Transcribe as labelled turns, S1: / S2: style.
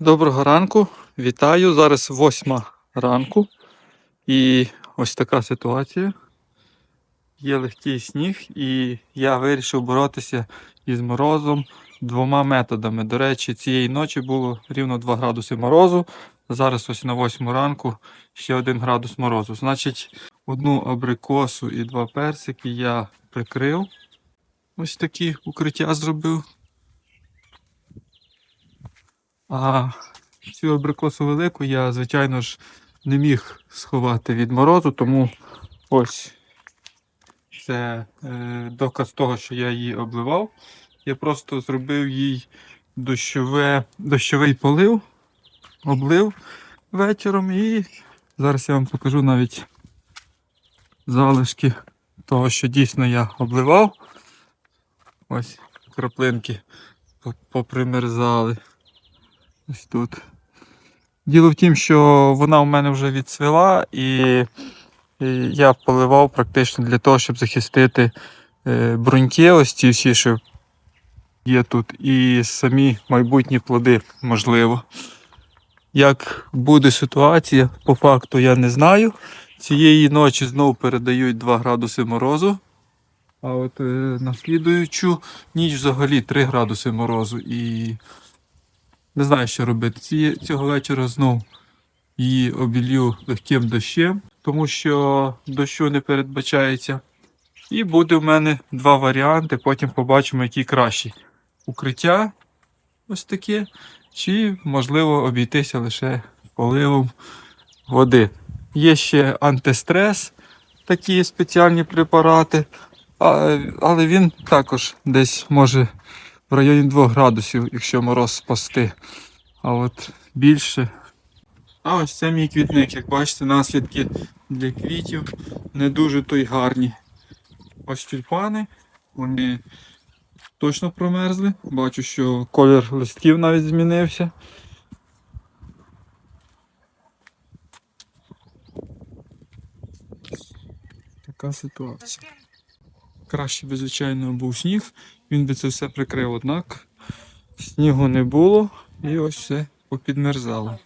S1: Доброго ранку, вітаю. Зараз восьма ранку. І ось така ситуація. Є легкий сніг, і я вирішив боротися із морозом двома методами. До речі, цієї ночі було рівно 2 градуси морозу. Зараз ось на 8 ранку ще 1 градус морозу. Значить, одну абрикосу і два персики я прикрив. Ось такі укриття зробив. А цю абрикосу велику я, звичайно ж, не міг сховати від морозу, тому ось це е, доказ того, що я її обливав. Я просто зробив їй дощове, дощовий полив, облив вечором і зараз я вам покажу навіть залишки того, що дійсно я обливав. Ось краплинки попримерзали. Ось тут. Діло в тім, що вона у мене вже відцвіла, і, і я поливав практично для того, щоб захистити е, бруньки, ось ці всі, що є тут, і самі майбутні плоди, можливо. Як буде ситуація, по факту я не знаю. Цієї ночі знову передають 2 градуси морозу. А от е, на слідуючу ніч взагалі 3 градуси морозу. І не знаю, що робити. Ці, цього вечора знов її обілью легким дощем, тому що дощу не передбачається. І буде в мене два варіанти, потім побачимо, який кращий. Укриття ось таке, чи можливо обійтися лише поливом води. Є ще антистрес, такі спеціальні препарати, але він також десь може в районі 2 градусів, якщо мороз спасти. А от більше. А ось це мій квітник. Як бачите, наслідки для квітів не дуже то й гарні. Ось тюльпани, вони точно промерзли. Бачу, що колір листків навіть змінився. Така ситуація. Краще би, звичайно, був сніг, він би це все прикрив, однак снігу не було і ось все попідмерзало.